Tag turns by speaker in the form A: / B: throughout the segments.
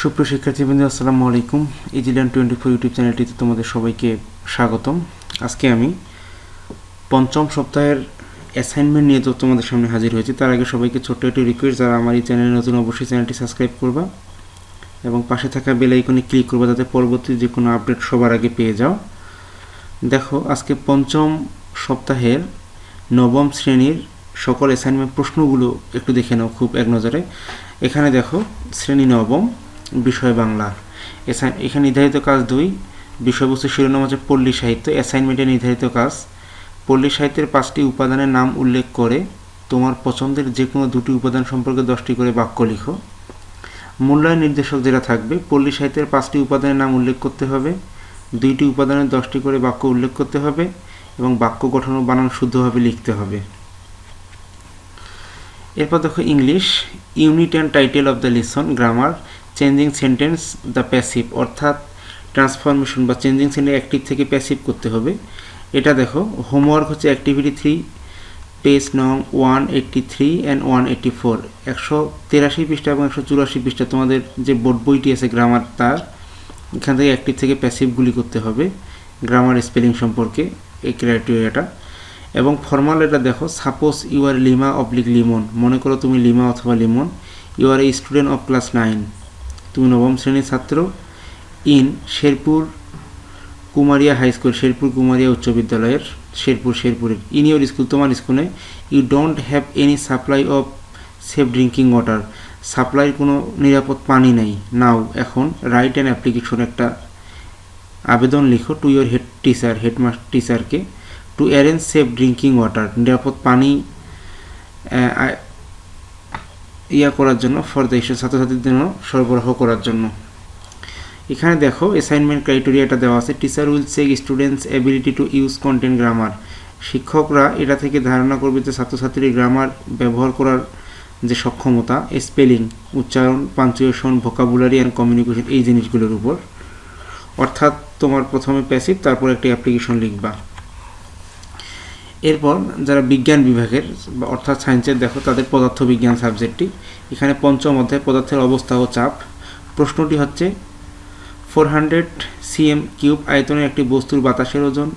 A: সুপ্রিয় শিক্ষার্থীবৃন্দ, আসসালামু আলাইকুম। ইজিল্যান্ড টোয়েন্টি ফোর ইউটিউব চ্যানেলটিতে তোমাদের সবাইকে স্বাগতম। আজকে আমি পঞ্চম সপ্তাহের অ্যাসাইনমেন্ট নিয়ে তো তোমাদের সামনে হাজির হয়েছি। তার আগে সবাইকে ছোট্ট একটি রিকোয়েস্ট যারা আমার এই চ্যানেলে নতুন, অবশ্যই চ্যানেলটি সাবস্ক্রাইব করবা এবং পাশে থাকা বেল আইকনে ক্লিক করবা যাতে পরবর্তী যে কোনো আপডেট সবার আগে পেয়ে যাও। দেখো, আজকে পঞ্চম সপ্তাহের নবম শ্রেণির সকল অ্যাসাইনমেন্ট প্রশ্নগুলো একটু দেখে নাও খুব এক নজরে। এখানে দেখো, শ্রেণি নবম বিষয় বাংলা। এখানে নির্ধারিত কাজ দুই বিষয়বস্তু শিরোনাম হচ্ছে পল্লী সাহিত্য। অ্যাসাইনমেন্টের নির্ধারিত কাজ, পল্লী সাহিত্যের পাঁচটি উপাদানের নাম উল্লেখ করে তোমার পছন্দের যে কোনো দুটি উপাদান সম্পর্কে দশটি করে বাক্য লিখো। মূল্যায়ন নির্দেশক যেটা থাকবে, পল্লী সাহিত্যের পাঁচটি উপাদানের নাম উল্লেখ করতে হবে, দুইটি উপাদানের দশটি করে বাক্য উল্লেখ করতে হবে এবং বাক্য গঠন ও বানান শুদ্ধভাবে লিখতে হবে। এরপর দেখো English, unit and title of the lesson, grammar. Changing sentence the passive অর্থাৎ ট্রান্সফরমেশন বা চেঞ্জিং সেন্টেন্স অ্যাক্টিভ থেকে প্যাসিভ করতে হবে। এটা দেখো হোমওয়ার্ক হচ্ছে অ্যাক্টিভিটি থ্রি পেজ নং one eighty three and one eighty four একশো তেরাশি পৃষ্ঠা এবং একশো চুরাশি পৃষ্ঠা তোমাদের যে বোর্ড বইটি আছে গ্রামার তার, এখান থেকে অ্যাক্টিভ থেকে প্যাসিভগুলি করতে হবে গ্রামার স্পেলিং সম্পর্কে, এই ক্রাইটেরিয়াটা এবং ফর্মাল এটা দেখো suppose you are Lima oblique Limon মনে করো তুমি লিমা অথবা Limon you are a student of class nine তুমি নবম শ্রেণির ছাত্র in Sherpur Kumaria high school, Sherpur Kumaria উচ্চ বিদ্যালয়ের, শেরপুর শেরপুরের ইন ইউর স্কুল তোমার স্কুলে you don't have any supply of safe drinking water সাপ্লাইয়ের কোনো নিরাপদ পানি নেই। নাও এখন রাইট অ্যান্ড অ্যাপ্লিকেশন একটা আবেদন লিখো to your head teacher headmaster টিচারকে to arrange safe drinking water নিরাপদ পানি ইয়া করার জন্য, ফর দ্য ছাত্রছাত্রীদের জন্য সরবরাহ করার জন্য। এখানে দেখো অ্যাসাইনমেন্ট ক্রাইটেরিয়াটা দেওয়া আছে। Teacher will check students ability to use content grammar শিক্ষকরা এটা থেকে ধারণা করবে যে ছাত্রছাত্রীর গ্রামার ব্যবহার করার যে সক্ষমতা স্পেলিং উচ্চারণ পাঞ্চুয়েশন ভোকাবুলারি অ্যান্ড কমিউনিকেশন এই জিনিসগুলোর উপর। অর্থাৎ তোমার প্রথমে প্যাসিভ তারপর একটি অ্যাপ্লিকেশন লিখবা। এরপর যারা বিজ্ঞান বিভাগের অর্থাৎ সায়েন্সের দেখো তাদের পদার্থবিজ্ঞান সাবজেক্টটি এখানে পঞ্চম অধ্যায় পদার্থের অবস্থা ও চাপ। প্রশ্নটি হচ্ছে ফোর হান্ড্রেড সিএম কিউব আয়তনের একটি বস্তুর বাতাসের ওজন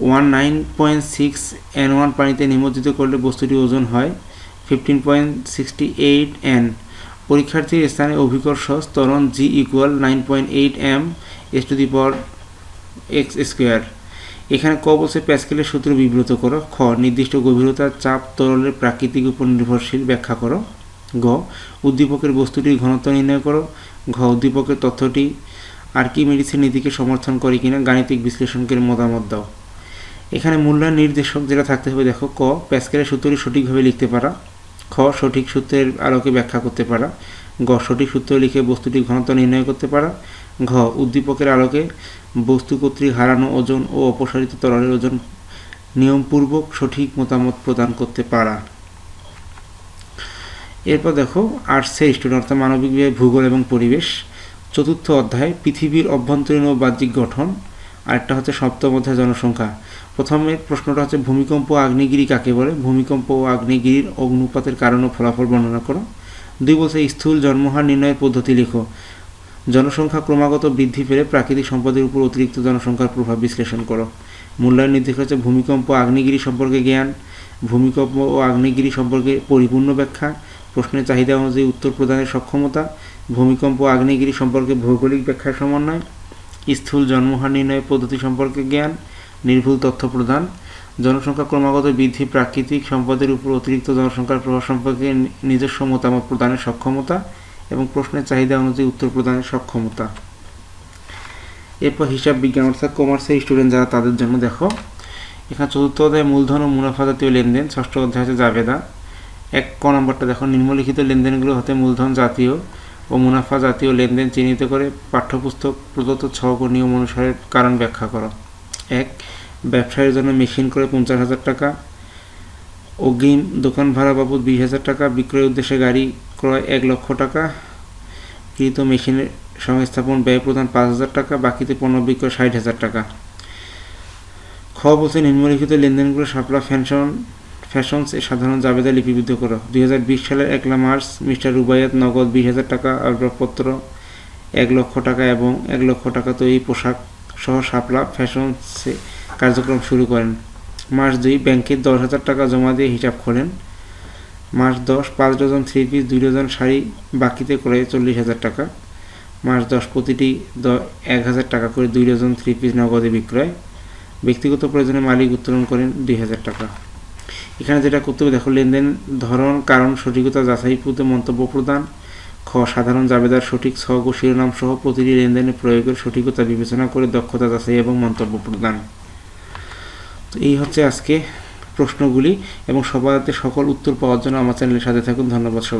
A: one nine point six N one পানিতে নিমজ্জিত করলে বস্তুটির ওজন হয় fifteen point sixty eight N পরীক্ষার্থীর স্থানে অভিকর্ষ ত্বরণ G equal nine point eight M S to the power X square এখানে ক বলছে, প্যাসকেলের সূত্র বিব্রত করো। খ, নির্দিষ্ট গভীরতার চাপ তরলের প্রাকৃতিক উপর নির্ভরশীল, ব্যাখ্যা করো। গ, উদ্দীপকের বস্তুটির ঘনত্ব নির্ণয় করো। ঘ, উদ্দীপকের তথ্যটি আর্কিমেডিসের নীতিকে সমর্থন করে কিনা গাণিতিক বিশ্লেষণকের মতামত দাও। এখানে মূল্যায়ন নির্দেশক যেটা থাকতে হবে, দেখো, ক, প্যাসকেলের সূত্রটি সঠিকভাবে লিখতে পারা। খ, সঠিক সূত্রের আলোকে ব্যাখ্যা করতে পারা। গ, সঠিক সূত্র লিখে বস্তুটির ঘনত্ব নির্ণয় করতে পারা। ঘ উদ্দীপকের আলোকে বস্তু কর্তৃক হারানো ওজন ও অপসারিত তরলের ওজন নিয়মপূর্বক সঠিক মতামত প্রদান করতে পারা। এরপর দেখো আর্টসের স্টুডেন্ট অর্থাৎ মানবিক বিভাগ ভূগোল এবং পরিবেশ। চতুর্থ অধ্যায়, পৃথিবীর অভ্যন্তরীণ ও বাহ্যিক গঠন। আরেকটা হচ্ছে সপ্তম অধ্যায়, জনসংখ্যা। প্রথমে প্রশ্নটা হচ্ছে, ভূমিকম্প ও আগ্নেয়গিরি কাকে বলে? ভূমিকম্প ও আগ্নেয়গিরির অগ্নুপাতের কারণ ও ফলাফল বর্ণনা করো। দুই বলছে, স্থূল জন্মহার নির্ণয়ের পদ্ধতি লিখো। জনসংখ্যা ক্রমাগত বৃদ্ধি পেলে প্রাকৃতিক সম্পদের উপর অতিরিক্ত জনসংখ্যার প্রভাব বিশ্লেষণ করো। মূল্যায়ন নির্দেশ হচ্ছে ভূমিকম্প, আগ্নেয়গিরি সম্পর্কে জ্ঞান, ভূমিকম্প ও আগ্নেয়গিরি সম্পর্কে পরিপূর্ণ ব্যাখ্যা, প্রশ্নের চাহিদা অনুযায়ী উত্তর প্রদানের সক্ষমতা, ভূমিকম্প ও আগ্নেয়গিরি সম্পর্কে ভৌগোলিক ব্যাখ্যার সমন্বয়, স্থূল জন্মহার নির্ণয় পদ্ধতি সম্পর্কে জ্ঞান, নির্ভুল তথ্য প্রদান, জনসংখ্যা ক্রমাগত বৃদ্ধি, প্রাকৃতিক সম্পদের উপর অতিরিক্ত জনসংখ্যার প্রভাব সম্পর্কে নিজস্ব মতামত প্রদানের সক্ষমতা এবং প্রশ্নের চাহিদা অনুযায়ী উত্তর প্রদানের সক্ষমতা। এরপর হিসাব বিজ্ঞান, অর্থাৎ কমার্সের স্টুডেন্ট যারা তাদের জন্য দেখো। এখানে চতুর্থ অধ্যায় মূলধন ও মুনাফা জাতীয় লেনদেন, ষষ্ঠ অধ্যায় হচ্ছে জাবেদা। এক ক নম্বরটা দেখো, নিম্নলিখিত লেনদেনগুলো হতে মূলধন জাতীয় ও মুনাফা জাতীয় লেনদেন চিহ্নিত করে পাঠ্যপুস্তক প্রদত্ত ছক ও নিয়ম অনুসারে কারণ ব্যাখ্যা করো। এক, ব্যবসায়ের জন্য মেশিন করে পঞ্চাশ হাজার টাকা। অগ্রিম দোকান ভাড়া বাবদ বিশ হাজার টাকা। বিক্রয়ের উদ্দেশ্যে গাড়ি ক্রয় এক লক্ষ টাকা। কৃত মেশিনের সংস্থাপন ব্যয় প্রদান পাঁচ হাজার টাকা, বাকিতে পণ্য বিক্রয় ষাট হাজার টাকা। খ বলছে, নিম্নলিখিত লেনদেনগুলো শাপলা ফ্যাশন, ফ্যাশনস এর সাধারণ জাবেদা লিপিবদ্ধ করো। দুই হাজার বিশ সালের একলা মার্চ, মিস্টার রুবাইয়াত নগদ বিশ হাজার টাকা আসবাবপত্র, এক লক্ষ টাকা এবং এক লক্ষ টাকা তৈরি পোশাক সহ শাপলা ফ্যাশনসে কার্যক্রম শুরু করেন। মাস দুই, ব্যাংকে দশ হাজার টাকা জমা দিয়ে হিসাব খোলেন। মাস দশ পাঁচ ডজন থ্রি পিস, দুই ডজন শাড়ি, বাকিতে করে চল্লিশ হাজার টাকা। মাস দশ প্রতিটি দ, এক হাজার টাকা করে দুই ডজন থ্রি পিস নগদে বিক্রয়। ব্যক্তিগত প্রয়োজনে মালিক উত্তোলন করেন দুই হাজার টাকা। এখানে যেটা করতে হবে, দেখো, লেনদেন ধরন, কারণ, সঠিকতা যাচাই যাচাইপুতে মন্তব্য প্রদান, খ, সাধারণ জাবেদার সঠিক ছক ও শিরোনাম সহ প্রতিটি লেনদেনে প্রয়োগের সঠিকতা বিবেচনা করে দক্ষতা যাচাই এবং মন্তব্য প্রদান। তো এই হচ্ছে আজকে প্রশ্নগুলি এবং সবাইতে সকল উত্তর পাওয়ার জন্য আমার চ্যানেলের সাথে থাকুন। ধন্যবাদ সবাই